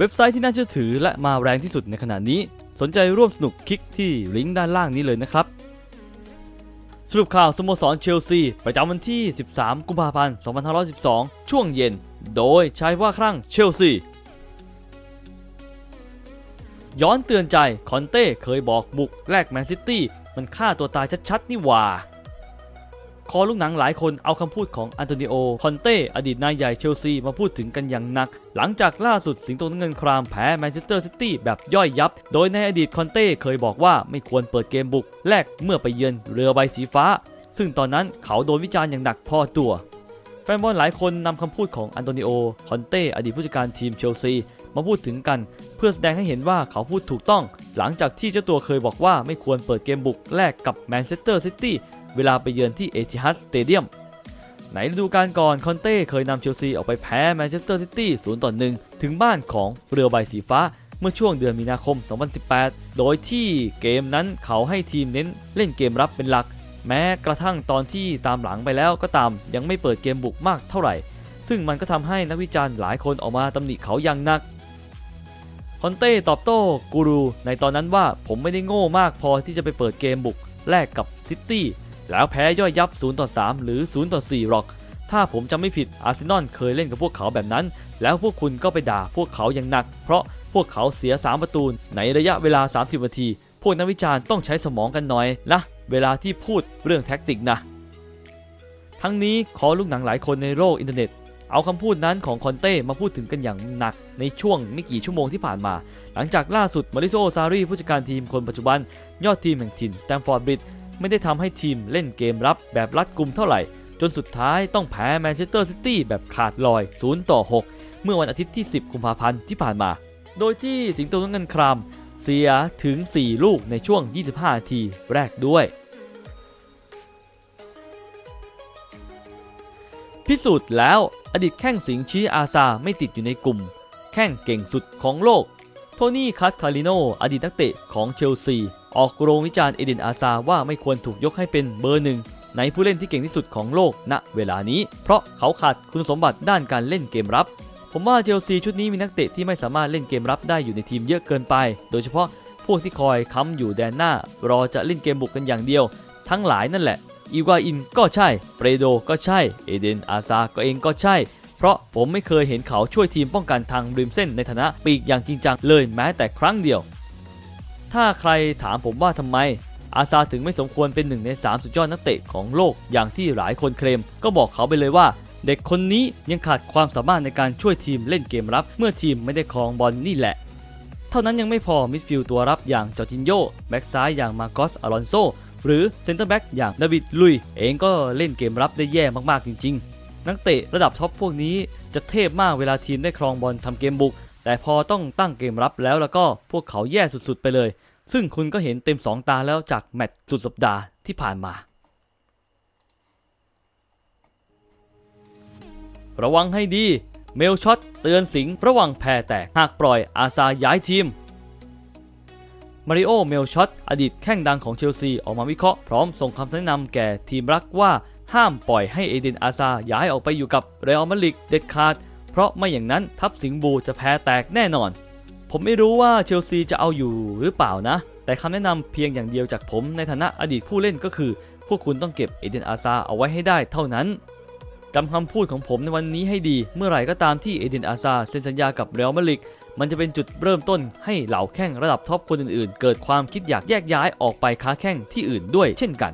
เว็บไซต์ที่น่าเชื่อถือและมาแรงที่สุดในขณะนี้ สนใจร่วมสนุกคลิกที่ลิงก์ด้านล่างนี้เลยนะครับ สรุปข่าวสโมสรเชลซี ประจำวันที่ 13 กุมภาพันธ์ 2512 ช่วงเย็น โดยชายว่าครั่งเชลซี ย้อนเตือนใจคอนเต้เคยบอกบุกแลกแมนซิตี้มันฆ่าตัวตายชัดๆ นี่หว่า คอลูกหนังหลายคนเอาคำพูดของอันโตนิโอ คอนเต้ อดีตนายใหญ่เชลซีมาพูดถึงกันอย่างหนัก หลังจากล่าสุดสิงโตเงินครามแพ้แมนเชสเตอร์ซิตี้แบบย่อยยับ โดยในอดีตคอนเต้เคยบอกว่าไม่ควรเปิดเกมบุกแลกเมื่อไปเยือนเรือใบสีฟ้า ซึ่งตอนนั้นเขาโดนวิจารณ์อย่างหนักพอตัว แฟนบอลหลายคนนำคำพูดของอันโตนิโอ คอนเต้ อดีตผู้จัดการทีมเชลซีมาพูดถึงกัน เพื่อแสดงให้เห็นว่าเขาพูดถูกต้อง หลังจากที่เจ้าตัวเคยบอกว่าไม่ควรเปิดเกมบุกแลกกับแมนเชสเตอร์ซิตี้ เวลาไปเยือนที่เอจิฮัดสเตเดียมในฤดูกาลก่อน คอนเต้เคยนำเชลซีออกไปแพ้แมนเชสเตอร์ซิตี้0ต่อ1ถึงบ้านของเรือใบสีฟ้าเมื่อช่วงเดือนมีนาคม 2018 โดยที่เกมนั้นเขาให้ทีมเน้นเล่นเกมรับเป็นหลัก แม้กระทั่งตอนที่ตามหลังไปแล้วก็ตามยังไม่เปิดเกมบุกมากเท่าไหร่ ซึ่งมันก็ทำให้นักวิจารณ์หลายคนออกมาตำหนิเขาอย่างหนัก คอนเต้ตอบโต้กูรูในตอนนั้นว่าผมไม่ได้โง่มากพอที่จะไปเปิดเกมบุกแลกกับซิตี้ แล้วแพ้ย่อยยับ 0 ต่อ 3 หรือ 0 ต่อ 4 หรอก ถ้าผมจำไม่ผิดอาร์เซนอลเคยเล่นกับพวกเขาแบบนั้น แล้วพวกคุณก็ไปด่าพวกเขาอย่างหนัก เพราะพวกเขาเสีย 3 ประตูในระยะเวลา 30 นาที พวกนักวิจารณ์ต้องใช้สมองกันหน่อยนะเวลาที่พูดเรื่องแท็กติกนะ ทั้งนี้ขอลูกหนังหลายคนในโลกอินเทอร์เน็ตเอาคำพูดนั้นของคอนเต้มาพูดถึงกันอย่างหนักในช่วงไม่กี่ชั่วโมงที่ผ่านมา หลังจากล่าสุดมาริโซซารีผู้จัดการทีมคนปัจจุบัน ยอดทีมแห่งถิ่นสแตมฟอร์ดบริดจ์ ไม่ได้ทำให้ทีมเล่นเกมรับแบบรัดกุมเท่าไหร่ จนสุดท้ายต้องแพ้แมนเชสเตอร์ซิตี้แบบขาดลอย 0 ต่อ 6 เมื่อวันอาทิตย์ที่ 10 กุมภาพันธ์ที่ผ่านมา โดยที่สิงโตน้ำเงินครามเสียถึง 4 ลูกในช่วง 25 นาทีแรกด้วย พิสูจน์แล้วอดีตแข้งสิงชี้อาซาไม่ติดอยู่ในกลุ่ม แข้งเก่งสุดของโลก โทนี่คัสคาริโนอดีตนักเตะของเชลซี ออกโรงวิจารณ์เอเดนอาซาว่าไม่ควรถูกยกให้เป็นเบอร์หนึ่งในผู้เล่นที่เก่งที่สุดของโลกณเวลานี้ เพราะเขาขาดคุณสมบัติด้านการเล่นเกมรับ ผมว่าเชลซีชุดนี้มีนักเตะที่ไม่สามารถเล่นเกมรับได้อยู่ในทีมเยอะเกินไป โดยเฉพาะพวกที่คอยค้ำอยู่แดนหน้า รอจะเล่นเกมบุกกันอย่างเดียว ทั้งหลายนั่นแหละ อีวาอินก็ใช่ เปรโดก็ใช่ เอเดนอาซาก็เองก็ใช่ เพราะผมไม่เคยเห็นเขาช่วยทีมป้องกันทางริมเส้นในฐานะปีกอย่างจริงจังเลยแม้แต่ครั้งเดียว ถ้าใครถามผมว่าทำไม อาซาถึงไม่สมควรเป็นหนึ่งใน 3 สุดยอดนักเตะของโลกอย่างที่หลายคนเคลม ก็บอกเขาไปเลยว่า เด็กคนนี้ยังขาดความสามารถในการช่วยทีมเล่นเกมรับ เมื่อทีมไม่ได้ครองบอลนี่แหละ เท่านั้นยังไม่พอมิดฟิลด์ตัวรับอย่างจอร์จินโยแบ็กซ้ายอย่างมาโกสอลอนโซหรือเซนเตอร์แบ็กอย่างดาวิดลุย เองก็เล่นเกมรับได้แย่มากๆจริง ๆ นักเตะระดับท็อปพวกนี้จะเทพมากเวลาทีมได้ครองบอลทำเกมบุก แต่พอต้องตั้งเกมรับแล้วแล้วก็พวกเขาแย่สุดๆไปเลย ซึ่งคุณก็เห็นเต็ม 2 ตาแล้วจากแมตช์สุดสัปดาห์ที่ผ่านมา ระวังให้ดี เมลช็อตเตือนสิงห์ระวังแพ้แตกหากปล่อยอาซาย้ายทีมมาริโอ เมลช็อตอดีตแข้งดังของเชลซีออกมาวิเคราะห์พร้อมส่งคำแนะนำแก่ทีมรักว่าห้ามปล่อยให้เอเดนอาซาย้ายออกไปอยู่กับเรอัลมาดริดเด็ดขาด เพราะไม่อย่างนั้นทัพสิงห์บูจะแพ้แตกแน่นอน ผมไม่รู้ว่าเชลซีจะเอาอยู่หรือเปล่านะ แต่คำแนะนำเพียงอย่างเดียวจากผมในฐานะอดีตผู้เล่นก็คือ พวกคุณต้องเก็บเอเดนอาซาเอาไว้ให้ได้เท่านั้นจำคำพูดของผมในวันนี้ให้ดี เมื่อไหร่ก็ตามที่เอเดนอาซาเซ็นสัญญากับเรอัลมาดริดมันจะเป็นจุดเริ่มต้นให้เหล่าแข้งระดับท็อปคนอื่นๆ เกิดความคิดอยากแยกย้ายออกไปค้าแข้งที่อื่นด้วยเช่นกัน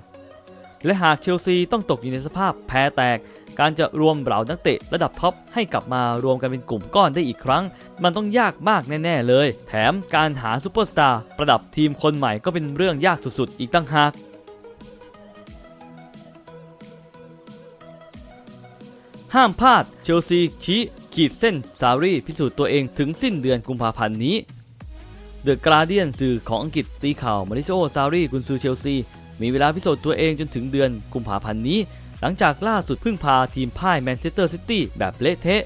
และหากเชลซีต้องตกอยู่ในสภาพแพ้แตก การจะรวมเหล่านักเตะระดับท็อปให้กลับมารวมกันเป็นกลุ่มก้อนได้อีกครั้ง มันต้องยากมากแน่ ๆ เลย แถมการหาซูเปอร์สตาร์ประดับทีมคนใหม่ก็เป็นเรื่องยากสุดๆ อีกตั้งหากห้ามพลาดเชลซีชี้ขีดเส้นซารีพิสูจน์ตัวเองถึงสิ้นเดือนกุมภาพันธ์นี้เดอะกราเดียนสื่อของอังกฤษตีข่าวมาริโอซารีกุนซือเชลซีมีเวลาพิสูจน์ตัวเองจนถึงเดือนกุมภาพันธ์นี้ หลังจากล่าสุดพิ่งพาทีมพ่ายแมนเชสเตอร์ซิตี้แบบเละเทะ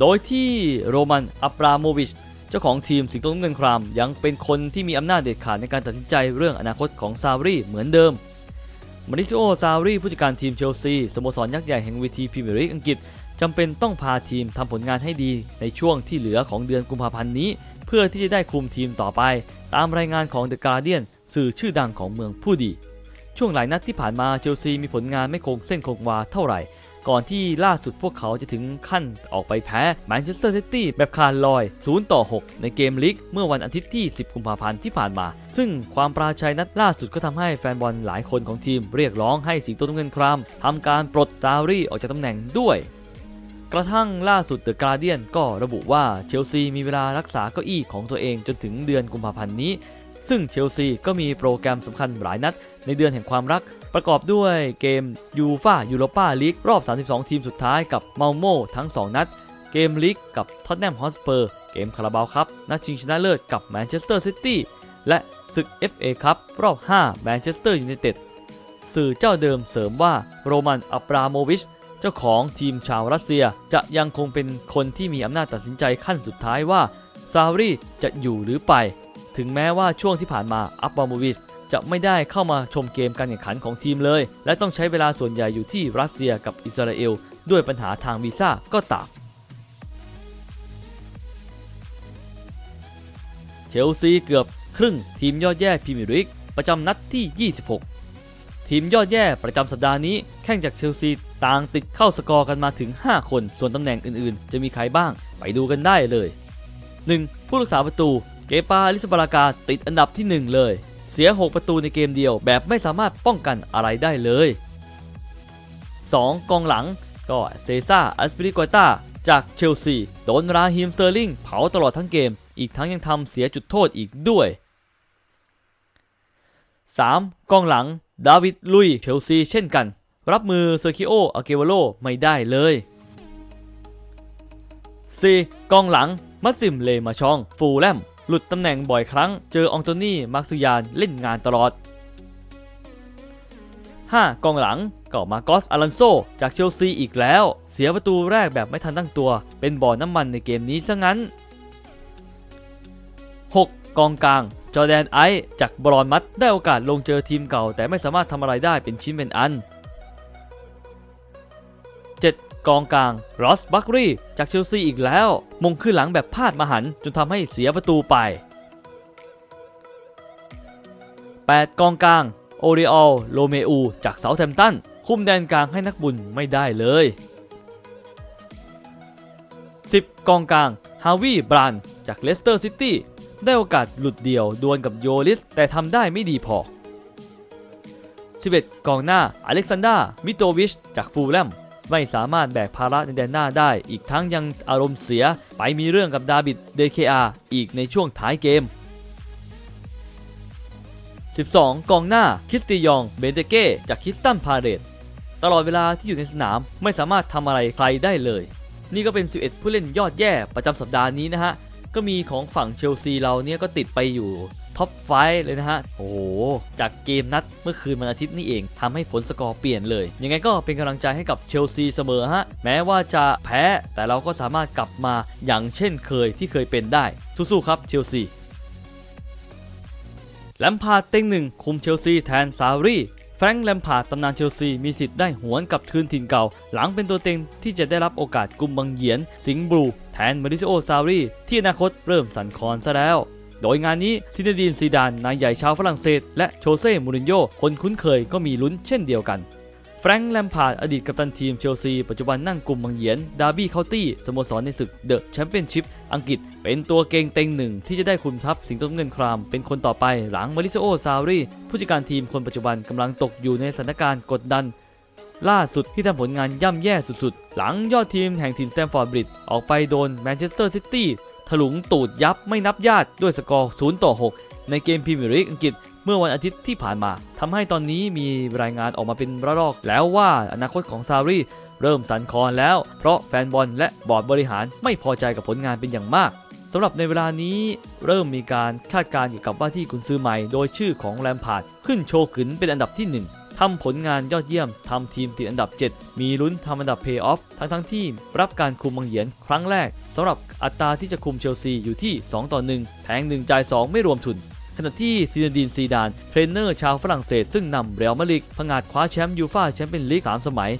โดยที่โรมันอับราโมวิช เจ้าของทีมสิงโตน้ำเงินคราม ยังเป็นคนที่มีอำนาจเด็ดขาดในการตัดสินใจเรื่องอนาคตของซารีเหมือนเดิมมาริโอซารีผู้จัดการทีมเชลซีสโมสรยักษ์ใหญ่แห่งเวทีพรีเมียร์ลีกอังกฤษจำเป็นต้องพาทีมทำผลงานให้ดีในช่วงที่เหลือของเดือนกุมภาพันธ์นี้ เพื่อที่จะได้คุมทีมต่อไป ตามรายงานของ The Guardian สื่อชื่อดังของเมืองผู้ดี ช่วงหลายนัดที่ผ่านมาเชลซีมีผลงานไม่คงเส้นคงวาเท่าไหร่ ก่อนที่ล่าสุดพวกเขาจะถึงขั้นออกไปแพ้แมนเชสเตอร์ซิตี้แบบคารลอย 0 ต่อ 6 ในเกมลีกเมื่อวันอาทิตย์ที่ 10 กุมภาพันธ์ที่ผ่านมา ซึ่งความปราชัยนัดล่าสุดก็ทำให้แฟนบอลหลายคนของทีมเรียกร้องให้สิงโตเงินครามทำการปลดซารี่ออกจากตำแหน่งด้วยกระทั่งล่าสุดเดอะการเดียนก็ระบุว่าเชลซีมีเวลารักษาเก้าอี้ของตัวเองจนถึงเดือนกุมภาพันธ์นี้ ซึ่งเชลซีก็มีโปรแกรมสำคัญหลายนัด ในเดือนแห่งความรัก ประกอบด้วยเกมยูฟายูโรปาลีกรอบ 32 ทีมสุดท้ายกับเมาโมทั้ง 2 นัด เกมลีกกับท็อตแนมฮอสเปอร์ เกมคาราบาวครับนัดชิงชนะเลิศกับแมนเชสเตอร์ซิตี้และศึก FA ครับรอบ 5 แมนเชสเตอร์ยูไนเต็ดสื่อเจ้าเดิมเสริมว่าโรมันอับราโมวิชเจ้าของทีมชาวรัสเซียจะยังคงเป็นคนที่มีอำนาจตัดสินใจขั้นสุดท้ายว่าซารีจะอยู่หรือไป ถึงแม้ว่าช่วงที่ผ่านมาอับราโมวิชจะไม่ได้เข้ามาชมเกมการแข่งขันของทีมเลย และต้องใช้เวลาส่วนใหญ่อยู่ที่รัสเซียกับอิสราเอล ด้วยปัญหาทางวีซ่าก็ตามเชลซีเกือบครึ่งทีมยอดแย่พรีเมียร์ลีกประจำนัดที่ 26 ทีมยอดแย่ประจำสัปดาห์นี้แข่งจากเชลซีต่างติดเข้าสกอร์กันมาถึง 5 คน ส่วนตำแหน่งอื่นๆ จะมีใครบ้างไปดูกันได้เลย 1. ผู้รักษาประตู เกปาลิสบารากาติดอันดับที่ 1 เลย เสีย 6 ประตูในเกมเดียว แบบไม่สามารถป้องกันอะไรได้เลย 2. กองหลังก็เซซ่าอัสปิริกวตาจากเชลซีโดนราฮิมสเตอร์ลิงเผาตลอดทั้งเกม อีกทั้งยังทำเสียจุดโทษอีกด้วย 3. กองหลัง ดาวิดลุยเชลซีเช่นกัน รับมือเซอร์คิโออาเกวโลไม่ได้เลย 4. กองหลัง มัสซิมเลมาชอง ฟูลแลม หลุดตำแหน่งบ่อยครั้ง เจออองโตนี่มาร์ซุยานเล่นงานตลอด 5. กองหลังก็มาโกสอารันโซจากเชลซีอีกแล้ว เสียประตูแรกแบบไม่ทันตั้งตัว เป็นบ่อน้ำมันในเกมนี้ซะงั้น 6. กองกลาง จอแดนไอจากบรอนมัดได้โอกาสลงเจอทีมเก่า แต่ไม่สามารถทำอะไรได้เป็นชิ้นเป็นอัน กองกลางรอสบัครีจากเชลซีอีกแล้ว มงขึ้นหลังแบบพลาดมหันจนทำให้เสียประตูไป 8. กองกลาง โอริออลโลเมอูจากเซาแธมตัน คุมแดนกลางให้นักบุญไม่ได้เลย 10. กองกลาง ฮาวิบรานจากเลสเตอร์ซิตี้ได้โอกาสหลุดเดี่ยวดวลกับโยลิส แต่ทำได้ไม่ดีพอ 11 กองหน้าอเล็กซานดรามิโตวิช จากฟูลแลม ไม่สามารถแบกภาระในแดนหน้าได้ อีกทั้งยังอารมณ์เสีย ไปมีเรื่องกับดาบิดเดเคอาอีกในช่วงท้ายเกม 12 กองหน้าคริสติยองเบนเตเก้จากคิสตันพาเรตตลอดเวลาที่อยู่ในสนามไม่สามารถทำอะไรใครได้เลย นี่ก็เป็น 11 ผู้เล่นยอดแย่ประจำสัปดาห์นี้นะฮะ ก็มีของฝั่งเชลซีเราเนี่ยก็ติดไปอยู่ ท็อปไฟเลยนะฮะ โอ้โห จากเกมนัดเมื่อคืนวันอาทิตย์นี่เองทำให้ผลสกอร์เปลี่ยนเลย ยังไงก็เป็นกำลังใจให้กับเชลซีเสมอฮะ แม้ว่าจะแพ้แต่เราก็สามารถกลับมาอย่างเช่นเคยที่เคยเป็นได้ สู้ๆครับเชลซีแลมพาร์ดเต็งหนึ่งคุมเชลซีแทนซารีแฟรงค์แลมพาร์ดตำนานเชลซีมีสิทธิ์ได้หวนกับคืนถิ่นเก่า หลังเป็นตัวเต็งที่จะได้รับโอกาสกุมบังเหียน สิงบลู แทนมาริซิโอซารีที่อนาคตเริ่มสั่นคลอนซะแล้ว โดยงานนี้ซินเดีนซีดานนายใหญ่ชาวฝรั่งเศส และโชเซ่มูรินโญ่คนคุ้นเคยก็มีลุ้นเช่นเดียวกันแฟรงค์แลมพาร์ดอดีตกัปตันทีมเชลซี ปัจจุบันนั่งกลุ่มบังเหยียน ดาร์บี้เคาน์ตี้สโมสรในศึกเดอะแชมเปี้ยนชิพอังกฤษ เป็นตัวเก่งเต็งหนึ่งที่จะได้คุมทัพสิงโตน้ำเงินคราม เป็นคนต่อไปหลังมาริโซโอซารีผู้จัดการทีมคนปัจจุบันกำลังตกอยู่ในสถานการณ์กดดัน ล่าสุดที่ทำผลงานย่ำแย่สุดๆ หลังยอดทีมแห่งถิ่นแตมฟอร์ดบริดออกไปโดนแมนเชสเตอร์ซิตี้ ลุงตูดยับไม่นับญาติด้วยสกอร์ 0 ต่อ 6 ในเกมพรีเมียร์ลีกอังกฤษเมื่อวันอาทิตย์ที่ผ่านมาทำให้ตอนนี้มีรายงานออกมาเป็นระลอก แล้วว่าอนาคตของซารีเริ่มสั่นคลอนแล้ว เพราะแฟนบอลและบอร์ดบริหารไม่พอใจกับผลงานเป็นอย่างมากสำหรับในเวลานี้เริ่มมีการคาดการณ์เกี่ยวกับว่าที่กุนซือใหม่ โดยชื่อของแรมพาร์ดขึ้นโชว์ขึ้นเป็นอันดับที่ 1 ทำผลงานยอดเยี่ยมทำทีมติดอันดับ 7 มีลุ้นทำอันดับเพย์ออฟทั้งทั้งที่รับการคุมบังเหียนครั้งแรกสำหรับอัตราที่จะคุมเชลซีอยู่ที่ 2 ต่อ 1 แทง 1 จ่าย 2 ไม่รวมทุน ขณะที่ซีนดีนซีดาน เทรนเนอร์ชาวฝรั่งเศสซึ่งนำเรอัลมาดริดผงาดคว้าแชมป์ยูฟ่าแชมเปี้ยนลีก3สมัย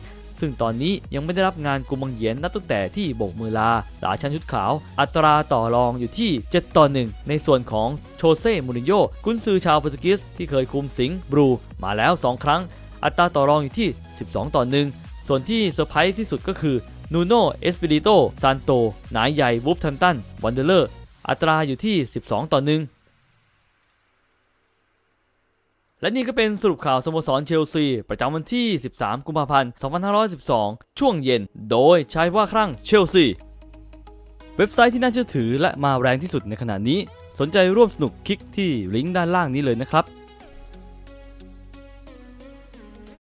ซึ่งตอนนี้ยังไม่ได้รับงานกุมังเหยียนนับตั้งแต่ที่โบกมือลาหลาชันชุดขาว อัตราต่อรองอยู่ที่ 7 ต่อ 1 ในส่วนของโชเซ่มูรินโญ่กุนซือชาวโปรตุเกสที่เคยคุมสิงห์บรูมาแล้ว 2 ครั้ง อัตราต่อรองอยู่ที่ 12 ต่อ 1 ส่วนที่เซอร์ไพรส์ที่สุดก็คือนูโนเอสปิริโตซานโต นายใหญ่วูฟแทมตันวันเดอร์เลอร์ อัตราอยู่ที่ 12 ต่อ 1 และนี่ก็เป็นสรุปข่าวสโมสรเชลซี ประจำวันที่ 13 กุมภาพันธ์ 2512 ช่วงเย็น โดยชายว่าครั่งเชลซี เว็บไซต์ที่น่าเชื่อถือและมาแรงที่สุดในขณะนี้ สนใจร่วมสนุกคลิกที่ลิงก์ด้านล่างนี้เลยนะครับ